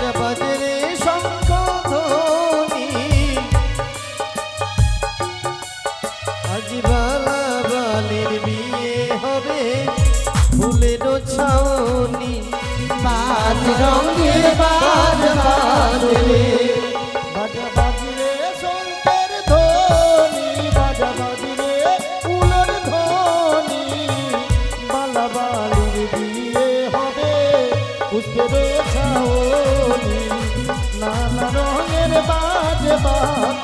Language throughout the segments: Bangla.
বাজা শঙ্খ ধ্বনি আজ বালা বালির বিয়ে হবে ফুলের ছাউনি পাঁচ রঙের বাজ বাজ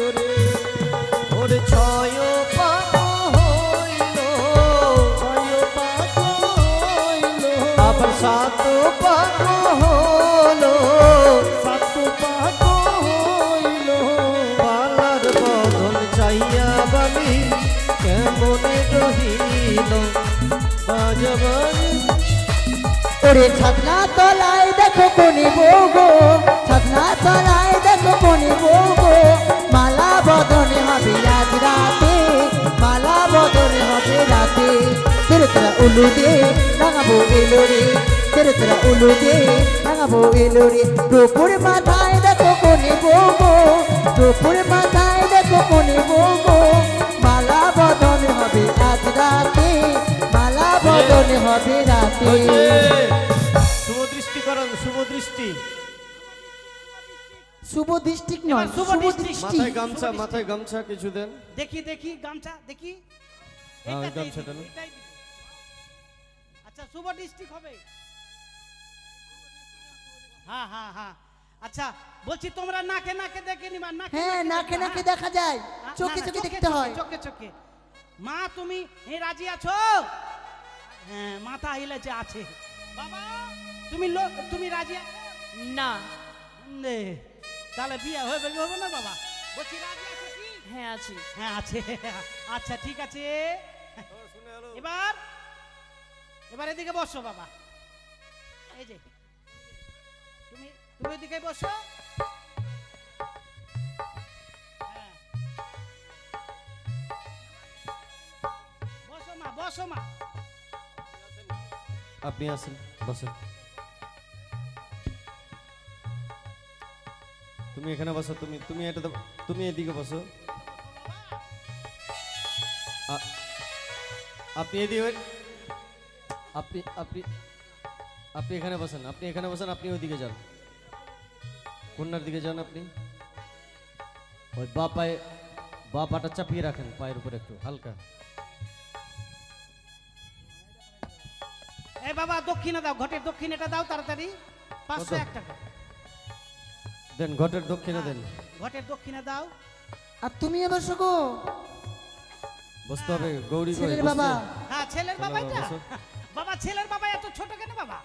বাদরে ওরে ছয় আবার সাত পাক হলো সাত পাক হইল। পালার বদল চাইয়া বালি কেমনে রহিল? বাজবানি ওরে ছাতনা তলায় দেখো কোনি বউগো ছাতনা তলায় দেখো কোনি বউগো মালা হবে আজ রাতে, মালা বদনে হবে রাতে। তেরে দে রাঙাবো এলো রে। তেরে তেরা দে রাঙাবো এলো রে। দুপুর মাথায় দেখো কোনি বউগো দুপুর মাথায় দেখো কোনি বউগো মালা বদনে হবে আজ রাতে, মালা বদনে হবে রাতে। শুভ ডিস্ট্রিক্ট নয় শুভ মাথায় গামছা মাথায় গামছা কিছু দেন দেখি দেখি গামছা দেখি। হ্যাঁ, ওই এইটাতেই গামছাটা দিবি, না? এটাই দিবি। আচ্ছা শুভ ডিস্ট্রিক্ট হবে। হ্যাঁ হ্যাঁ হ্যাঁ। আচ্ছা বলছি তোমরা নাকে নাকে দেখে নিবা নাকে হ্যাঁ নাকে দেখবা, নাকে? দেখা যায়। না, চোখে না, চোখে দেখতে হয়। চোখে চোখে। মা তুমি রাজি আছো? হ্যাঁ মাথা হিলেছে আছে। বাবা তুমি লো- তুমি রাজি আছো না। নে, তাহলে বিয়ে হবে কি হবে না বাবা? বলছি রাজি আছো কি? হ্যাঁ আছি। হ্যাঁ আছে। আচ্ছা ঠিক আছে। এবার এবার এদিকে বসো বাবা। এই যে তুমি তুমি এদিকে বসো। হ্যাঁ। বসো মা বসো মা। আপনি আসেন বসেন। তুমি এখানে বসো তুমি তুমি এটা তুমি এদিকে বসো। আপনি এদিকে আপনি আপনি আপনি এখানে বসেন আপনি এখানে বসেন আপনি ওইদিকে যান। কন্যার দিকে যান আপনি। ওই বা পায়ে বা পাটা চাপিয়ে রাখেন পায়ের উপর একটু হালকা। এই বাবা দক্ষিণে দাও ঘটের দক্ষিণেটা দাও তাড়াতাড়ি। পাঁচশো এক টাকা। দেন ঘটের দক্ষিণে দেন। ঘটের দক্ষিণে দাও। আর তুমি এবার শোকো। বসতে হবে গৌরী কই? ছেলের বাবা। হ্যাঁ ছেলের বাবা এটা বাবা ছেলের বাবা এত ছোট কেন বাবা?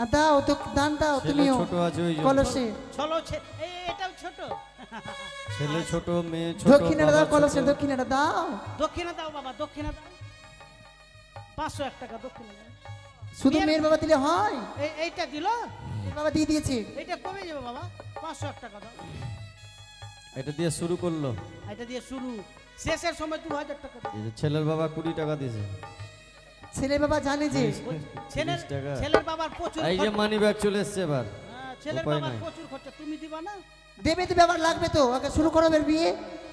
আর দাও তো দান দাও তুমিও। ছোট আছে ওই কলসে। চলো এই এটাও ছোট। ছেলে ছোট মেয়ে ছোট দক্ষিণেটা দাও কলসে ছোট। দাও। দক্ষিণে দাও বাবা দক্ষিণে দাও। পাঁচশো এক টাকা দক্ষিণে দাও। শুধু মেয়ের বাবা দিলে হয়? এইটা দিল? বাবা দিয়ে দিয়েছে। এইটা কমে যাবে বাবা। পাঁচশো এক টাকা দাও এটা দিয়ে শুরু করল। এটা দিয়ে শুরু। শেষের সময় দু হাজার টাকা ছেলের বাবা কুড়ি টাকা দিয়েছে। ছেলের বাবা জানে যে ছেলের ছেলের বাবার প্রচুর এই যে মানি ব্যাগ চলে এসছে এবার। হ্যাঁ, ছেলের বাবার প্রচুর খরচা। তুমি দিবা না? দেবে দেবে আবার লাগবে তো। আগে শুরু করো বিয়ে।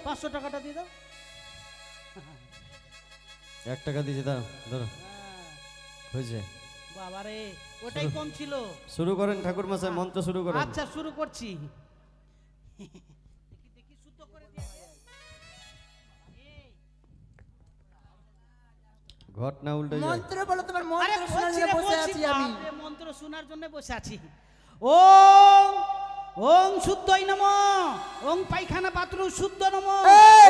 পাঁচশো টাকাটা দিয়ে দাও। এক টাকা দিয়েছে দাও ধরো। হ্যাঁ, হয়েছে। বাবারে ওটাই কম ছিল। শুরু করেন ঠাকুর মশাই মন্ত্র শুরু করেন। আচ্ছা শুরু করছি। দেখি দেখি শুদ্ধ করে দিয়েছে এই, ঘটনা উল্টে মন্ত্র বলো তোমার মন্ত্র শোনার জন্য বসে আছি আমি। মন্ত্র শোনার জন্য বসে আছি। ওম ওং শুদ্ধই নম ওং পায়খানা বাথরুম শুদ্ধ নম এই,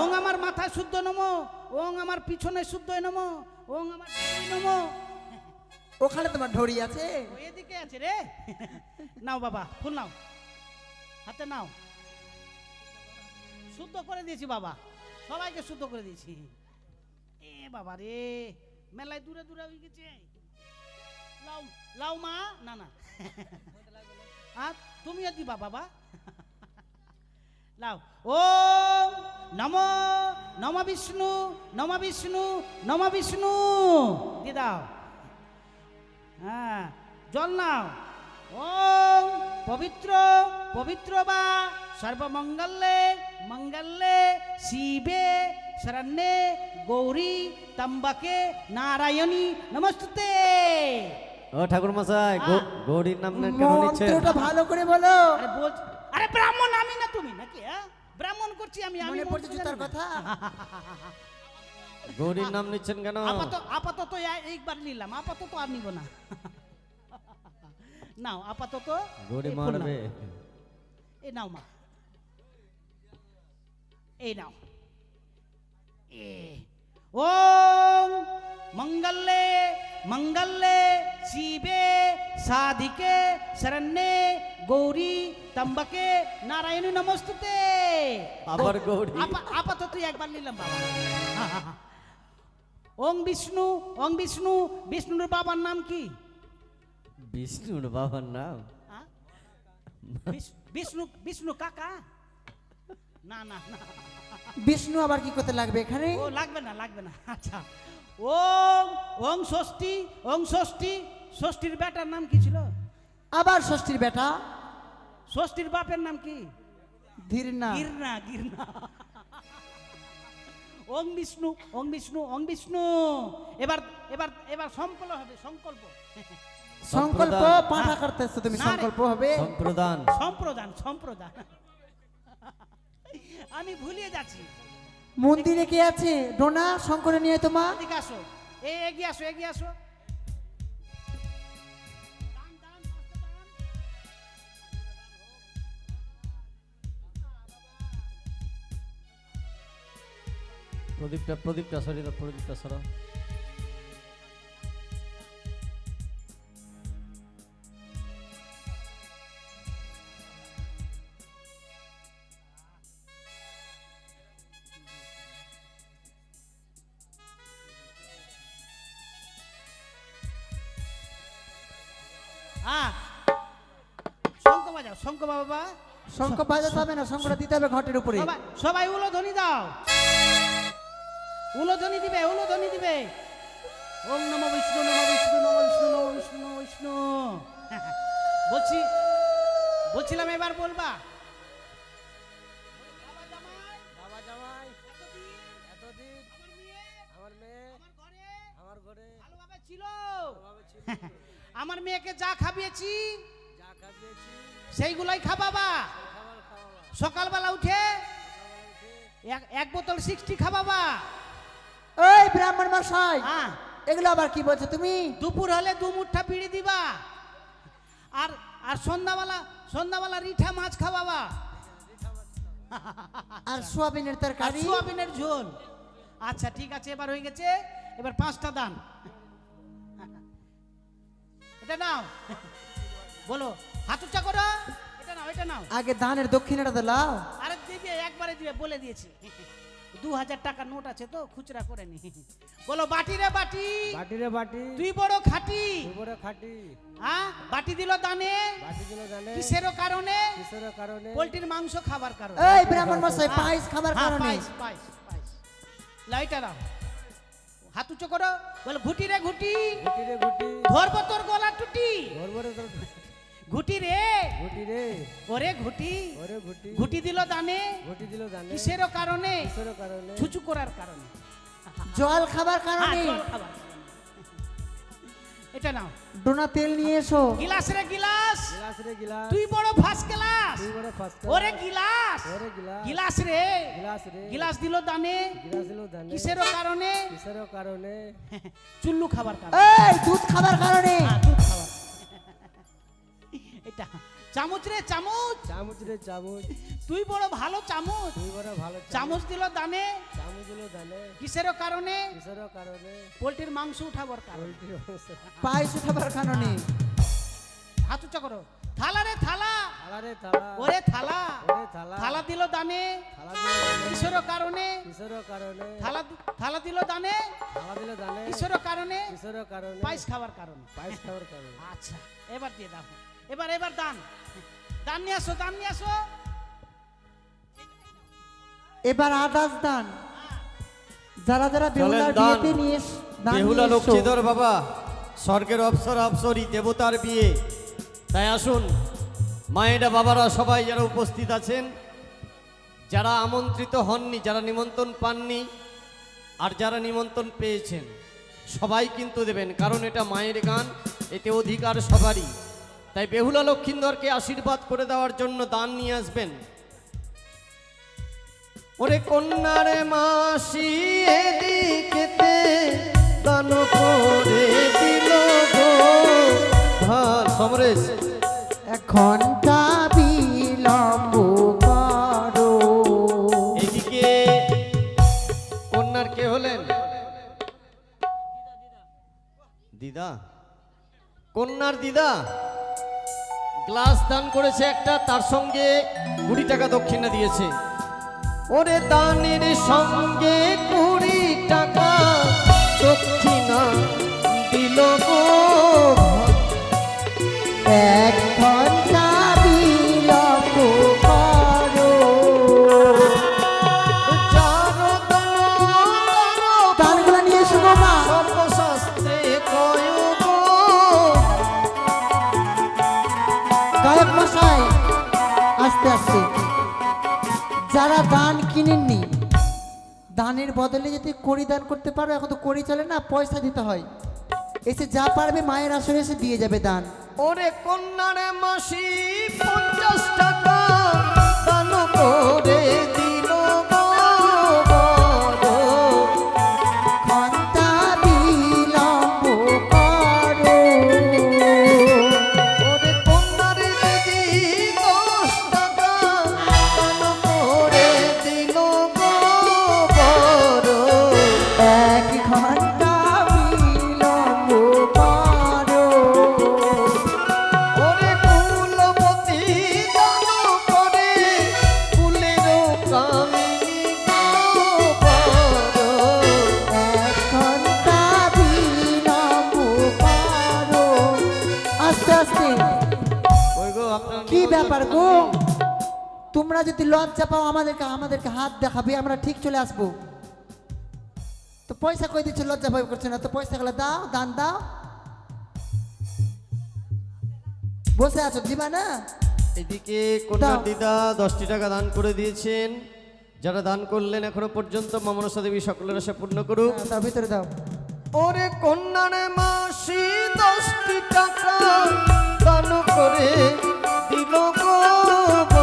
ওং আমার-! মাথা শুদ্ধ নম ওং আমার পিছনে শুদ্ধ নম ওং আমার নম ওখানে তোমার ঢড়ি আছে? ও এদিকে আছে রে। নাও বাবা, ফুল নাও। হাতে নাও। শুদ্ধ করে দিয়েছি বাবা। সবাইকে শুদ্ধ করে দিয়েছি। এ বাবা রে, মেলায় দূরে দূরে হয়ে গেছে। লাও লাও মা? না না। আর তুমিও দিবা বাবা। লাও ও নম নম বিষ্ণু নম বিষ্ণু নম বিষ্ণু। দিয়ে দাও। হ্যাঁ জল নাও। ওম পবিত্র পবিত্র বা সর্বমঙ্গলে মঙ্গলে শিবে শরণ্যে গৌরী তম্বাকে নারায়ণী নমস্তে ও ঠাকুর মশাই। গৌরীর নাম কেন নিচ্ছেন মন্ত্রটা ভালো করে বলো। আরে বল আরে ব্রাহ্মণ আমি না তুমি নাকি হ্যাঁ? ব্রাহ্মণ করছি আমি আমি মনে মন্ত্র জুতার কথা? গৌরীর নাম নিচ্ছেন কেন? আপাতত আপাতত একবার নিলাম আপাতত আর নিব না। নাও আপাতত গৌরী। মারবে এই নাও মা। এই নাও। এ। ওম মঙ্গলে মঙ্গলে শিবে সাধিকে শরণ্যে গৌরী তম্বকে নারায়ণী নমস্তুতে। আবার গৌরী। আপা- আপাতত একবার নিলাম বাবা। ওং বিষ্ণু ওং বিষ্ণু বিষ্ণুর বাবার নাম কি? বিষ্ণুর বাবার নাম? বিষ্ণু বিষ্ণু কাকা? না না না। বিষ্ণু আবার কি করতে লাগবে এখানে? ও লাগবে না লাগবে না। আচ্ছা। ওং ওং ষষ্ঠী ওং ষষ্ঠী ষষ্ঠীর বেটার নাম কি ছিল? আবার ষষ্ঠীর বেটা? ষষ্ঠীর বাপের নাম কি? ধীর না গিরনা গিরনা। ওং বিষ্ণু ওং বিষ্ণু ওং বিষ্ণু। এবার এবার এবার সংকল্প হবে সংকল্প। সংকল্প। পাঠা করতেছো তুমি। সংকল্প হবে? সম্প্রদান। সম্প্রদান সম্প্রদান। আমি ভুলিয়ে যাচ্ছি। মন্দিরে কে আছে? ডোনা শঙ্করে নিয়ে তোমা? এদিকে আসো। এ এগিয়ে আসো এগিয়ে আসো। প্রদীপটা প্রদীপটা সরি দাও প্রদীপটা সরাও হ্যাঁ শঙ্খ বাজাও শঙ্খ বাবা শঙ্খ বাজাতে হবে না শঙ্করা দিতে হবে ঘটের উপরে সবাই সবাই উলোধ্বনি দাও উলোধ্বনি দিবে উলোধ্বনি দিবে। ওম নম বিষ্ণু নম বিষ্ণু নম বিষ্ণু নম বিষ্ণু নম বিষ্ণু। বলছি বলছিলাম এবার বলবা? আমার মেয়েকে যা খাবিয়েছি সেইগুলাই খাবাবা। সকালবেলা উঠে এক- এক বোতল সিক্সটি খাবাবা। ওই ব্রাহ্মণ মশাই হ্যাঁ। এগুলো আবার কি বলছো তুমি? দুপুর হলে দু মুঠা পিড়ি দিবা। আর আর সন্ধ্যাবেলা সন্ধ্যাবেলা রিঠা মাছ খাওয়াবা। আর সোয়াবিনের তরকারি? সোয়াবিনের ঝোল। আচ্ছা ঠিক আছে এবার হয়ে গেছে। এবার পাঁচটা দান। এটা নাও। বলো হাত উচ্চা করো। এটা নাও এটা নাও। আগে ধানের দক্ষিণাটা তো লাও। আরে দিবে একবারে দিবে বলে দিয়েছি। দু হাজার টাকা নোট আছে তো খুচরা করে নি। বলো বাটি রে বাটি। বাটি রে বাটি। তুই বড় খাটি। উপরে খাটি। হ্যাঁ বাটি দিল দানে। বাটি গুলো জানে কিসেরও কারণে? কিসের কারণে? পোলট্রির মাংস খাবার কারণে। এই ব্রাহ্মণ মশাই পায়েস খাবার হ্যাঁ, কারণে। পায়েস, পায়েস, পায়েস। লাইটা দাও হাত উঁচু করো। বলো ঘুটি রে ঘুটি। ঘুটি রে ঘুটি। ধরবো তোর গলা টুটি। ভোর ভোরে তোর ঘুটি রে। ঘুটি রে। ওরে ঘুটি। ওরে ঘুটি। ঘুটি দিল দানে। ঘুটি দিল জানে কিসেরও কারণে? কিসের কারণে? ছুচু করার কারণে। জল খাবার হ্যাঁ, কারণে জল খাবার এটা নাও। ডোনা তেল নিয়ে এসো। গিলাস রে গিলাস। গিলাস রে গিলাস। তুই বড় ফার্স্ট ক্লাস তুই বড় ফার্স্ট ওরে গিলাস। ওরে গিলাস। গিলাস রে। গিলাস রে। গিলাস দিল দানে। গিলাস দিলো জানে কিসেরও কারণে? কিসের কারণে? চুল্লু খাবার কারণে। এই দুধ খাবার কারণে। হ্যাঁ, দুধ খাবার এটা চামচ রে চামচ। চামচ রে চামচ। তুই বড় ভালো চামচ। তুই বড় ভালো চামচ। দিল দানে। চামচ দিলো জানে কিসেরও কারণে? কিসের কারণে? পোল্ট্রির মাংস উঠাবার কারণে। পায়েস খাবার কারণে। হাত উঁচা করো। থালা রে থালা। থালা রে থালা। ওরে থালা। ওরে থালা। থালা দিল দানে। থালা দিলো কারণে? কিসের কারণে? থালা থালা দিল দানে। থালা দিলো জানে কিসেরও কারণে? কিসের কারণে? পায়েস খাবার কারণে। পায়েস খাওয়ার কারণে। আচ্ছা এবার দিয়ে দাও। এবার এবার দান। দান নিয়ে আসো দান নিয়ে আসো। এবার আদাস দান। যারা যারা বেহুলার বিয়েতে নিয়ে দান বেহুলা। লক্ষ্মীধর বাবা স্বর্গের অপসর অপসরী দেবতার বিয়ে। তাই আসুন মায়েরা বাবারা সবাই যারা উপস্থিত আছেন যারা আমন্ত্রিত হননি যারা নিমন্ত্রণ পাননি আর যারা নিমন্ত্রণ পেয়েছেন সবাই কিন্তু দেবেন কারণ এটা মায়ের গান এতে অধিকার সবারই। তাই বেহুলা লক্ষিন্দরকে আশীর্বাদ করে দেওয়ার জন্য দান নিয়ে আসবেন। ওরে কন্যারে মাসি এদিকেতে দান করে দিল গো। হ্যাঁ সমরেশ। এখন বিলম্ব করো এদিকে কন্যার কে হলেন? দিদা। কন্যার দিদা। গ্লাস দান করেছে একটা, তার সঙ্গে কুড়ি টাকা দক্ষিণা দিয়েছে। ওরে দানের সঙ্গে কুড়ি টাকা দানের বদলে যদি কড়ি দান করতে পারো, এখন তো কড়ি চলে না, পয়সা দিতে হয়। এসে যা পারবে মায়ের আসরে এসে দিয়ে যাবে দান। ওরে কন্যারে মাসি, পঞ্চাশ টাকা দান করে কি গো তোমরা যদি লজ্জা পাও আমাদেরকে আমাদেরকে হাত দেখাবে আমরা ঠিক চলে আসব। তো পয়সা কই দিচ্ছ? লজ্জা ভয় করছে না? তো পয়সা গুলো দাও দান দাও। বসে আছো দিবা না এদিকে দাও। দিদা দশটি টাকা দান করে দিয়েছেন। যারা দান করলেন এখনও পর্যন্ত মমনসা দেবী সকলের আশা পূর্ণ করুক। তার ভিতরে দাও। ওরে কন্যার মাসি দশটি টাকা দান করে দিল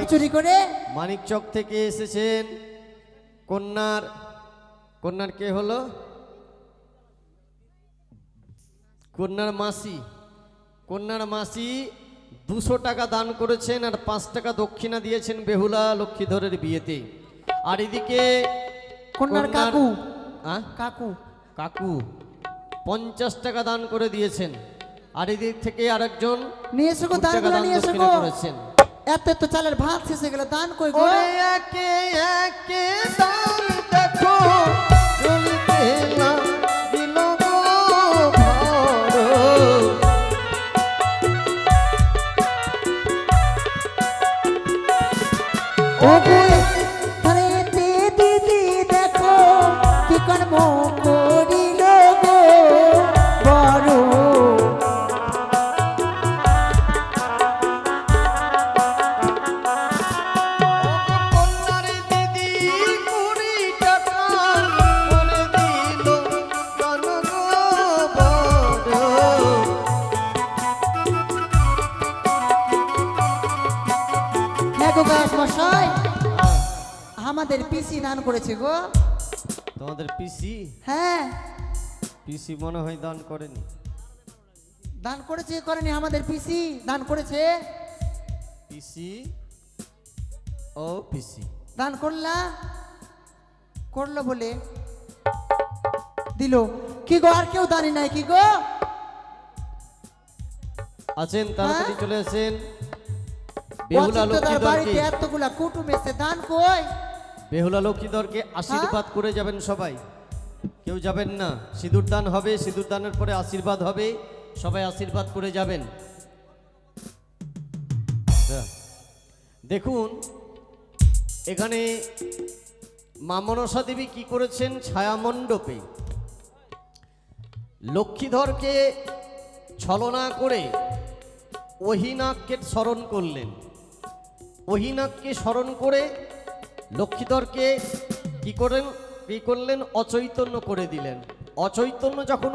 গো চুরি করে? মানিকচক থেকে এসেছেন। কন্যার কন্যার কে হলো? কন্যার মাসি। কন্যার মাসি দুশো টাকা দান করেছেন আর পাঁচ টাকা দক্ষিণা দিয়েছেন বেহুলা লক্ষ্মীধরের বিয়েতে। আর এদিকে কন্যার কাকু। হ্যাঁ কাকু। কাকু পঞ্চাশ টাকা দান করে দিয়েছেন। আর এদিক থেকে আরেকজন নিয়ে এসো দান নিয়ে এসো করেছেন। এত এত চালের ভাত শেষ হয়ে গেল দান কই গো ওরে একে একে দান পিসি মনে হয় দান করেনি। দান করেছে করেনি আমাদের পিসি দান করেছে। পিসি ও পিসি। দান করলা? করল বলে। দিল। কি গো আর কেউ দানি নাই কি গো? আছেন তাড়াতাড়ি হ্যাঁ? চলে আসেন। বেহুলা লক্ষ্মীধরকে এতগুলা কুটুম এসে দান কই? বেহুলা লক্ষ্মীধরকে আশীর্বাদ করে যাবেন সবাই। কেউ যাবেন না। সিঁদুর দান হবে, সিঁদুর দানের পরে আশীর্বাদ হবে। সবাই আশীর্বাদ করে যাবেন। হ্যাঁ। দেখুন, এখানে মা মনসা দেবী কি করেছেন? ছায়া মণ্ডপে লক্ষ্মীধরকে ছলনা করে অহিনাককে স্মরণ করলেন। অহিনাককে স্মরণ করে লক্ষ্মীধরকে কি করেন? কি করলেন? অচৈতন্য করে দিলেন। অচৈতন্য যখন